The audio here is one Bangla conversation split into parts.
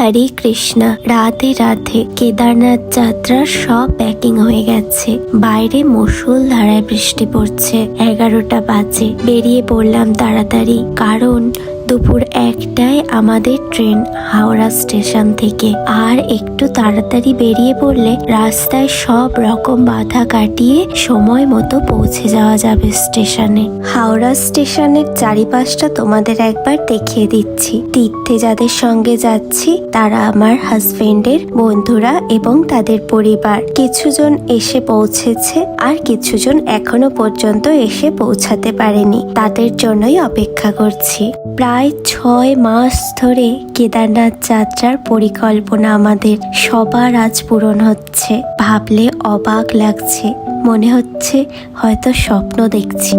হরে কৃষ্ণ। রাধে রাধে। কেদারনাথ যাত্রার সব প্যাকিং হয়ে গেছে। বাইরে মুসুল ধারায় বৃষ্টি পড়ছে। এগারোটা বাজে। বেরিয়ে পড়লাম তাড়াতাড়ি। কারণ দুপুর একটায় আমাদের ট্রেন হাওড়া স্টেশন থেকে। আর একটু তাড়াতাড়ি বেরিয়ে পড়লে রাস্তায় সব রকম বাধা কাটিয়ে সময় মতো পৌঁছে যাওয়া যাবে স্টেশনে। হাওড়া স্টেশনের চারিপাশটা তোমাদের একবার দেখিয়ে দিচ্ছি। তীর্থে যাদের সঙ্গে যাচ্ছি, তারা আমার হাজবেন্ডের বন্ধুরা এবং তাদের পরিবার। কিছুজন এসে পৌঁছেছে আর কিছুজন এখনও পর্যন্ত এসে পৌঁছাতে পারেনি। তাদের জন্যই অপেক্ষা করছি। প্রায় ছয় মাস ধরে কেদারনাথ যাত্রার পরিকল্পনা আমাদের সবার আজ পূরণ হচ্ছে। ভাবলে অবাক লাগছে। মনে হচ্ছে হয়তো স্বপ্ন দেখছি।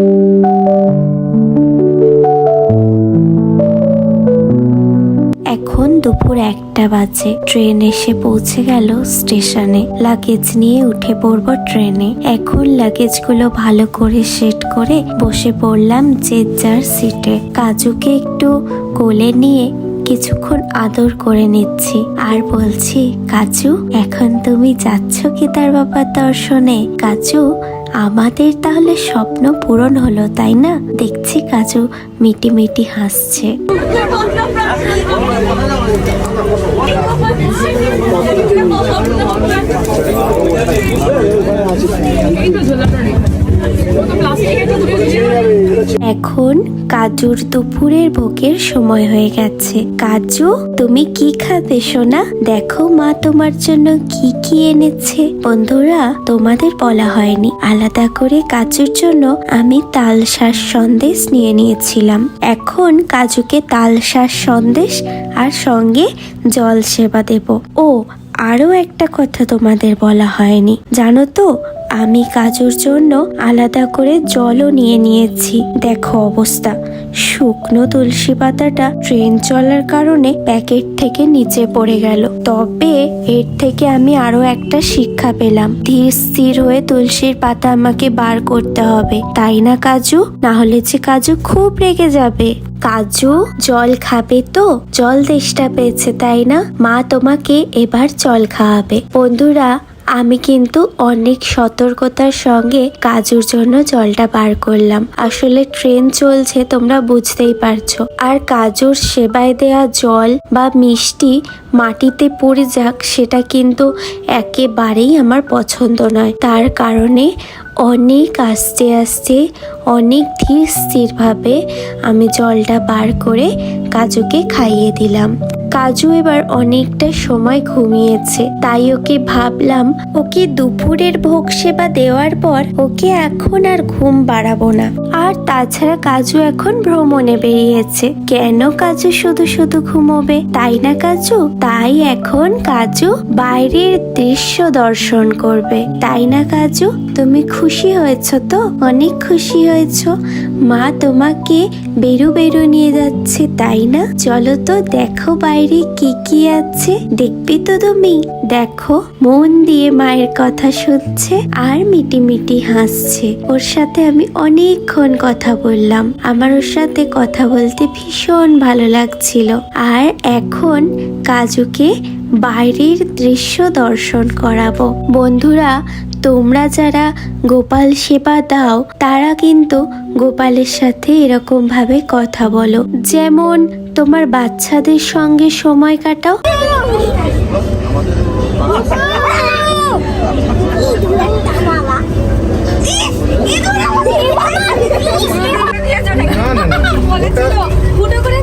এখন দুপুর একটা বাজে। ট্রেন এসে পৌঁছে গেল স্টেশনে। লাগেজ নিয়ে উঠে পড়ব ট্রেনে। এখন লাগেজগুলো ভালো করে সেট করে বসে পড়লাম যে যার সিটে কাজুকে একটু কোলে নিয়ে কিছুক্ষণ আদর করে নিচ্ছি আর বলছি, কাজু, এখন তুমি যাচ্ছ কি তার বাবার দর্শনে? কাজু, আমাদের তাহলে স্বপ্ন পূরণ হলো, তাই না? দেখছি কাজু মিটি মিটি হাসছে। এখন কাজুর দুপুরের ভোগের সময় হয়ে গেছে। কাজু, তুমি কি খাবে সোনা? দেখো মা তোমার জন্য কি কি এনেছে। বন্ধুরা, তোমাদের বলা হয়নি। আলাদা করে কাজুর জন্য আমি তাল শাঁস সন্দেশ নিয়ে নিয়েছিলাম। এখন কাজুকে তাল শাঁস সন্দেশ আর সঙ্গে জল সেবা দেব। ও, আরও একটা কথা তোমাদের বলা হয়নি। জানো তো আমি কাজুর জন্য আলাদা করে জলও নিয়ে নিয়েছি। দেখো অবস্থা। শুকনো তুলসী পাতাটা ট্রেন চলার কারণে প্যাকেট থেকে নিচে পড়ে গেল। তবে এর থেকে আমি আরও একটা শিক্ষা পেলাম। ধীর স্থির হয়ে তুলসীর পাতা আমাকে বার করতে হবে। তাই না, কাজু? না হলে যে কাজু খুব রেগে যাবে। কাজু, জল খাবে তো? জল তেষ্টা পেয়েছে, তাই না? মা তোমাকে এবার জল খাওয়াবে। বন্ধুরা আমি কিন্তু অনেক সতর্কতার সঙ্গে কাজুর জন্য জলটা বার করলাম। আসলে ট্রেন চলছে, তোমরা বুঝতেই পারছ। আর কাজুর সেবায় দেয়া জল বা মিষ্টি মাটিতে পড়ে যাক, সেটা কিন্তু একেবারেই আমার পছন্দ নয়। তার কারণে অনেক আস্তে আস্তে, অনেক ধীর স্থিরভাবে আমি জলটা বার করে কাজুকে খাইয়ে দিলাম। কাজু এবার অনেকটা সময় ঘুমিয়েছে। তাই ওকে ভাবলাম, ওকে দুপুরের ভোগ সেবা দেওয়ার পর ওকে এখন আর ঘুম বাড়াবো না। আর তাছাড়া কাজু এখন ভ্রমণে বেরিয়েছে। কেন কাজু শুধু শুধু ঘুমোবে? তাই না কাজু? তাই এখন কাজু বাইরের দৃশ্য দর্শন করবে। তাই না কাজু? তুমি খুশি হয়েছ তো? অনেক খুশি হয়েছ। মা তোমাকে বেরু বেরু নিয়ে যাচ্ছে, তাই না? চলো তো দেখো বাইরে। কি কি আছে দেখবি তো তুমি? দেখো, মন দিয়ে মায়ের কথা শুনছে আর মিটি মিটি হাসছে। ওর সাথে আমি অনেকক্ষণ কথা বললাম। আমার ওর সাথে কথা বলতে ভীষণ ভালো লাগছিল। আর এখন কাজুকে বাইরের দৃশ্য দর্শন করাবো। বন্ধুরা, তোমরা যারা গোপাল সেবা দাও, তারা কিন্তু গোপালের সাথে এরকম ভাবে কথা বলো। যেমন তোমার বাচ্চাদের সঙ্গে সময় কাটাও? ফুটো করে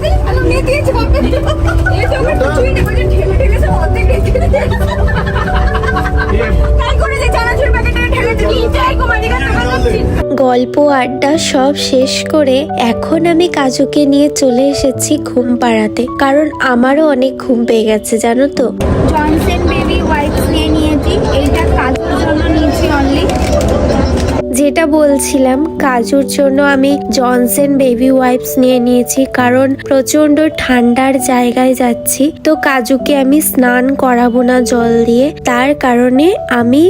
গল্প আড্ডা সব শেষ করে এখন আমি কাজুকে নিয়ে চলে এসেছি ঘুম পাড়াতে। কারণ আমারও অনেক ঘুম পেয়ে গেছে, জানো তো? জনসেন বেবি ওয়াইপস নিয়ে নিয়েছি, এইটা কাজুর জন্য নিয়েছি অনলি যেটা বলছিলাম, কাজুর জন্য আমি জনসন বেবি ওয়াইপস নিয়ে নিয়েছি, কারণ প্রচণ্ড ঠান্ডার জায়গায় যাচ্ছি। তো কাজুকে আমি স্নান করাবো না জল দিয়ে, তার কারণে আমি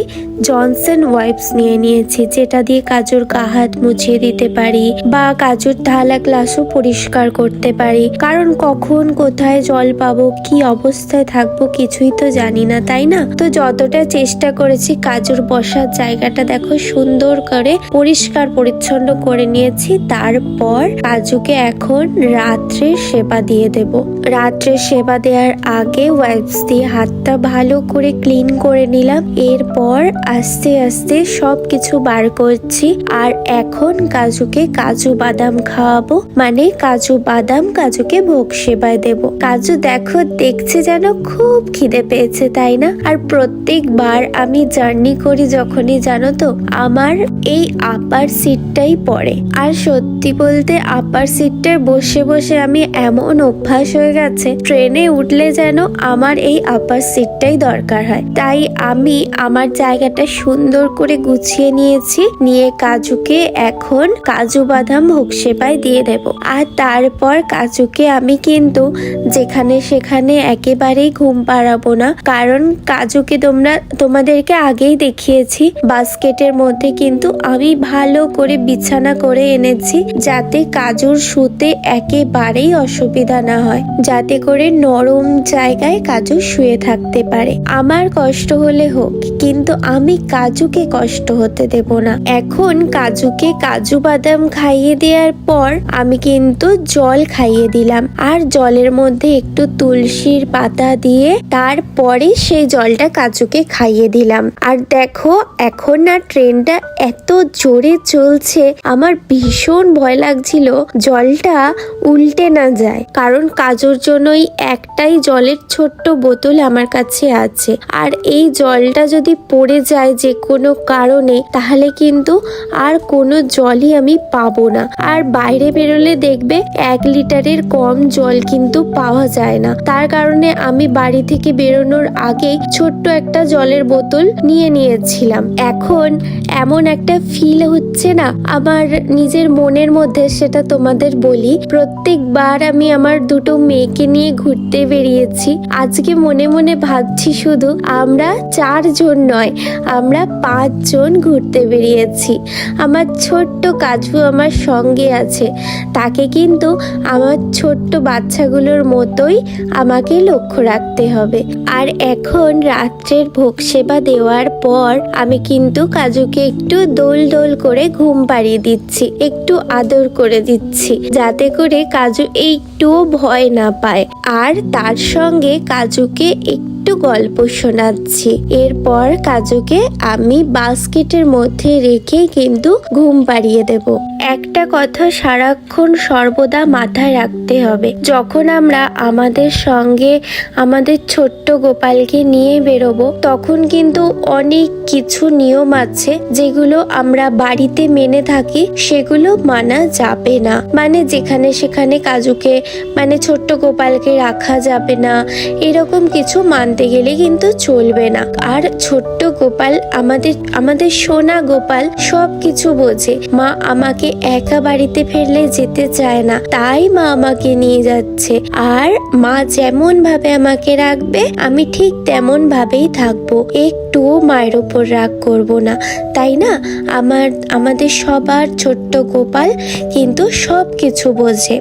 জনসন ওয়াইপস নিয়ে নিয়েছি, যেটা দিয়ে কাজুর গা হাত মুছিয়ে দিতে পারি বা কাজুর থালা গ্লাসও পরিষ্কার করতে পারি। কারণ কখন কোথায় জল পাবো, কি অবস্থায় থাকব কিছুই তো জানি না, তাই না? তো যতটা চেষ্টা করেছি, কাজুর বসার জায়গাটা দেখো সুন্দর করে পরিষ্কার পরিচ্ছন্ন করে নিয়েছি। তারপর কাজুকে এখন রাত্রে সেবা দিয়ে দেব। রাত্রে সেবা দেওয়ার আগে ওয়াইপস দিয়ে হাতটা ভালো করে ক্লিন করে নিলাম। এরপর আস্তে আস্তে সব কিছু বার করছি। আর এখন কাজুকে কাজু বাদাম খাওয়াবো। মানে কাজু বাদাম কাজুকে ভোগ সেবায় দেব। কাজু দেখো, দেখছে যেন খুব খিদে পেয়েছে, তাই না? আর প্রত্যেকবার আমি জার্নি করি যখনই, জানো তো? আমার এই আপার সিটটাই পড়ে। আর সত্যি বলতে আপার সিটটায় বসে বসে আমি এমন অভ্যাস হয়ে গেছে ট্রেনে উঠলে যেন আমার এই আপার সিটটাই দরকার হয়। তাই আমি আমার জায়গাটা সুন্দর করে গুছিয়ে নিয়েছি, নিয়ে কাজুকে এখন কাজু বাদাম সেবায় দিয়ে দেব। আর তারপর কাজুকে আমি কিন্তু যেখানে সেখানে একেবারেই ঘুম পাড়াবো না। কারণ কাজুকে তোমরা, তোমাদেরকে আগেই দেখিয়েছি বাস্কেটের মধ্যে কিন্তু আমি ভালো করে বিছানা করে এনেছি যাতে কাজুর শুতে একেবারেই অসুবিধা না হয়, যাতে করে নরম জায়গায় কাজু শুয়ে থাকতে পারে। আমার কষ্ট হলে হোক, কিন্তু আমি কাজুকে কষ্ট হতে দেব না। এখন কাজুকে কাজু বাদাম খাইয়ে দেওয়ার পর আমি কিন্তু জল খাইয়ে দিলাম, আর জলের মধ্যে একটু তুলসীর পাতা দিয়ে তারপরে সেই জলটা কাজুকে খাইয়ে দিলাম। আর দেখো, এখন না ট্রেনটা এত জোরে চলছে, আমার ভীষণ ভয় লাগছিল জলটা উল্টে না যায়। কারণ কাজুর জন্যই একটাই জলের ছোট্ট বোতল আমার কাছে আছে। আর এই জলটা যদি পড়ে যায় যে কোনো কারণে, তাহলে কিন্তু আর কোনো জলই আমি পাবো না। আর বাইরে বেরোলে দেখবে এক লিটারের কম জল কিন্তু পাওয়া যায় না। তার কারণে আমি বাড়ি থেকে বেরোনোর আগেই ছোট্ট একটা জলের বোতল নিয়ে নিয়েছিলাম। এখন এমন একটা ফিল হচ্ছে না। আমার নিজের মনের মধ্যে সেটা তোমাদের বলি। প্রত্যেকবার আমি আমার দুটো মেয়েকে নিয়ে ঘুরতে বেরিয়েছি। আজকে মনে মনে ভাবছি শুধু আমরা চারজন নয়, আমরা পাঁচজন ঘুরতে বেরিয়েছি। আমার ছোট্ট কাজু আমার সঙ্গে আছে। তাকে কিন্তু আমার ছোট্ট বাচ্চাগুলোর মতোই আমাকে লক্ষ্য রাখতে হবে। আর এখন রাত্রের ভোগ সেবা দেওয়ার পর আমি কিন্তু কাজুকে একটু দোল দোল করে ঘুম পাড়িয়ে দিচ্ছি, একটু আদর করে দিচ্ছি, যাতে করে কাজু একটুও ভয় না পায়। আর তার সঙ্গে কাজুকে একটু গল্প শোনাচ্ছি। এরপর কাজুকে আমি বাস্কেটের মধ্যে রেখে কিন্তু ঘুম পাড়িয়ে দেব। একটা কথা সারাক্ষণ সর্বদা মাথায় রাখতে হবে। যখন আমরা আমাদের সঙ্গে আমাদের ছোট্ট গোপালকে নিয়ে বেরোবো, তখন কিন্তু অনেক কিছু নিয়ম আছে যেগুলো আমরা বাড়িতে মেনে থাকি, সেগুলো মানা যাবে না। মানে যেখানে সেখানে কাজুকে মানে ছোট্ট গোপালকে রাখা যাবে না, এরকম কিছু মানতে গেলে কিন্তু চলবে না। আর ছোট্ট গোপাল আমাদের আমাদের সোনা গোপাল সব কিছু বোঝে। মা আমাকে একা বাড়িতে ফেললে যেতে চায় না, তাই মা আমাকে নিয়ে যাচ্ছে। আর মা যেমন ভাবে আমাকে রাখবে, আমি ঠিক তেমন ভাবেই থাকব। একটুও মায়ের ওপর রাগ করব না। তাই না? আমার, আমাদের সবার ছোট্ট গোপাল কিন্তু সব কিছু বোঝে।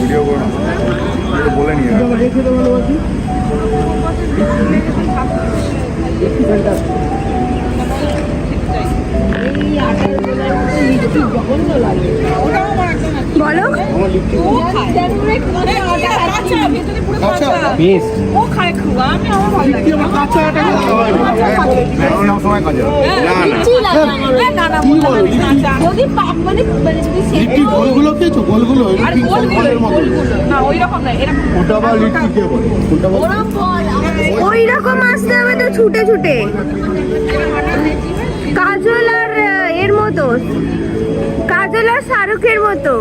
ভিডিও এটা বলে নিয়ে রাখো। বলো। ওই। মানে মানে রকম আসতে হবে তো ছুটে ছুটে। কাজল আর এর মতো। কাজল আর শাহরুখের মতো।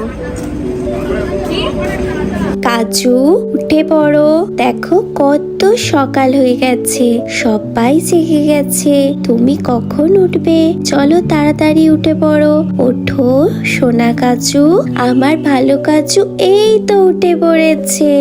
কাজু উঠে পড়ো দেখো কত সকাল হয়ে গেছে। সবাই জেগে গেছে। তুমি কখন উঠবে? চলো তাড়াতাড়ি উঠে পড়ো। ওঠো, সোনা কাজু আমার ভালো কাজু এই তো উঠে পড়েছে।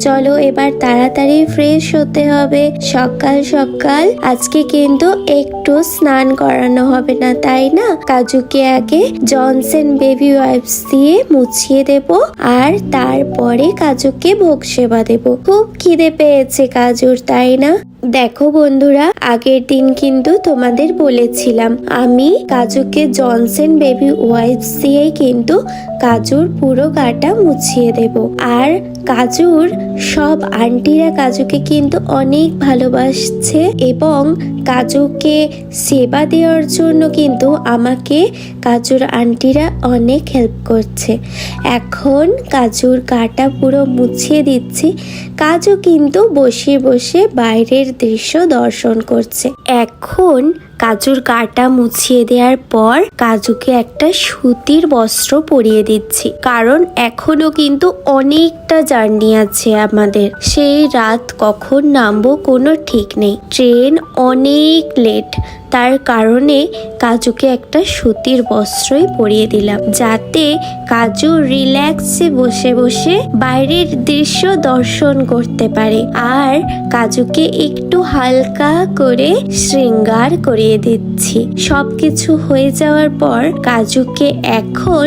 চলো এবার তাড়াতাড়ি ফ্রেশ হতে হবে। সকাল সকাল। আজকে কিন্তু একটু স্নান করানো হবে না, তাই না? কাজুকে আগে জনসন বেবি ওয়াইপস দিয়ে মুছিয়ে দেব। আর তারপরে কাজুকে ভোগ সেবা দেব। খুব খিদে পেয়েছে কাজুর, তাই না? দেখো বন্ধুরা, আগের দিন কিন্তু তোমাদের বলেছিলাম, আমি কাজুকে জনসেন বেবি ওয়াইপস দিয়েই কিন্তু কাজুর পুরো গাটা মুছিয়ে দেব। আর কাজুর সব আন্টিরা কাজুকে কিন্তু অনেক ভালোবাসছে এবং কাজুকে সেবা দেওয়ার জন্য কিন্তু আমাকে কাজুর আন্টিরা অনেক হেল্প করছে। এখন কাজুর গাটা পুরো মুছিয়ে দিচ্ছি। কাজু কিন্তু বসে বসে বাইরের দৃশ্য দর্শন করছে। এখন কাজুর কাটা মুছিয়ে দেওয়ার পর কাজুকে একটা সুতির বস্ত্র পরিয়ে দিচ্ছি। কারণ এখনও কিন্তু অনেকটা জার্নি আছে আমাদের। সেই রাত কখন নামবো কোনো ঠিক নেই। ট্রেন অনেক লেট। তার কারণে কাজুকে একটা সুতির বস্ত্রই পরিয়ে দিলাম, যাতে কাজু রিল্যাক্সে বসে বসে বাইরের দৃশ্য দর্শন করতে পারে আর কাজুকে একটু হালকা করে শৃঙ্গার করিয়ে দিচ্ছি। সবকিছু হয়ে যাওয়ার পর কাজুকে এখন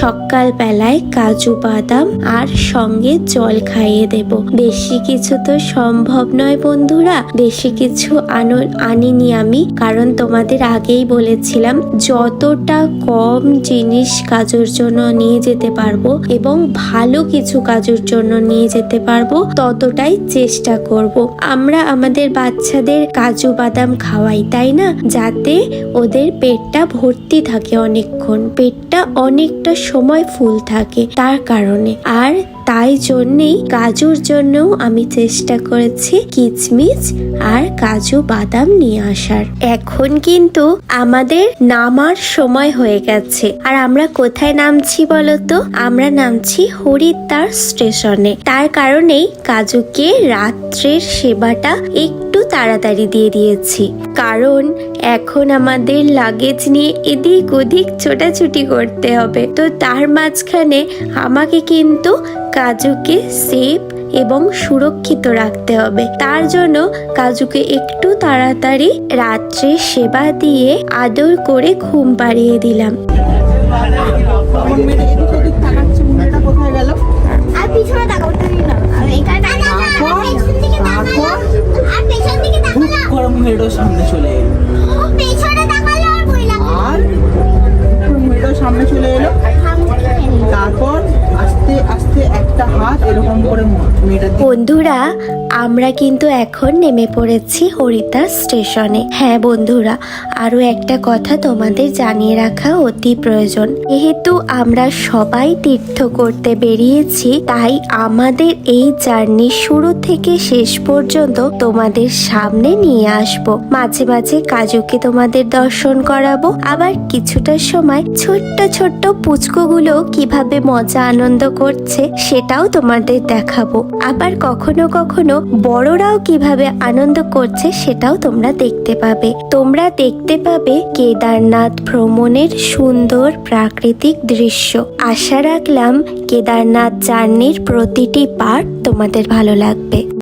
সকালবেলায় কাজু বাদাম আর সঙ্গে জল খাইয়ে দেব। বেশি কিছু তো সম্ভব নয় বন্ধুরা, বেশি কিছু আনো আনিনি আমি, কারণ তোমাদের আগেই বলেছিলাম, যতটা কম জিনিস কাজের জন্য নিয়ে যেতে পারব এবং ভালো কিছু কাজের জন্য নিয়ে যেতে পারব, ততটাই চেষ্টা করব। আমরা আমাদের বাচ্চাদের কাজু বাদাম খাওয়াই, তাই না? যাতে ওদের পেটটা ভর্তি থাকে অনেকক্ষণ। পেটটা অনেকটা সময় ফুল থাকে, তার কারণে। আর তাই জন্যেই কাজুর জন্যও আমি চেষ্টা করেছি কিচমিচ আর কাজু বাদাম নিয়ে আসার। এখন কিন্তু আমাদের নামার সময় হয়ে গেছে। আর আমরা কোথায় নামছি বলতো? আমরা নামছি হরিদ্বার স্টেশনে। তার কারণেই কাজুকে রাত্রের সেবাটা একটু তাড়াতাড়ি দিয়ে দিয়েছি। কারণ এখন আমাদের লাগেজ নিয়ে এদিক ওদিক ছোটাছুটি করতে হবে। তো তার মাঝখানে আমাকে কিন্তু কাজুকে সেফ এবং সুরক্ষিত রাখতে হবে। তার জন্য কাজুকে একটু তাড়াতাড়ি রাত্রে সেবা দিয়ে আদর করে ঘুম পাড়িয়ে দিলাম। আমার মেয়েটা এদিক ওদিক সামনে চলে এলো। বন্ধুরা, আমরা কিন্তু এখন নেমে পড়েছি হরিদ্বার স্টেশনে। হ্যাঁ বন্ধুরা আরও একটা কথা তোমাদের জানিয়ে রাখা অতি প্রয়োজন। যেহেতু আমরা সবাই তীর্থ করতে বেরিয়েছি, তাই আমাদের এই জার্নি শুরু থেকে শেষ পর্যন্ত তোমাদের সামনে নিয়ে আসব। মাঝে মাঝে কাজুকে তোমাদের দর্শন করাবো। আবার কিছুটা সময় ছোট্ট ছোট্ট পুচকোগুলো কীভাবে মজা আনন্দ করছে, সেটাও তোমাদের দেখাবো। আবার কখনো কখনো বড়রাও কীভাবে আনন্দ করছে সেটাও তোমরা দেখতে পাবে। তোমরা দেখতে পাবে কেদারনাথ ভ্রমণের সুন্দর প্রাকৃতিক দৃশ্য। আশা রাখলাম কেদারনাথ জার্নির প্রতিটি পার্ট তোমাদের ভালো লাগবে।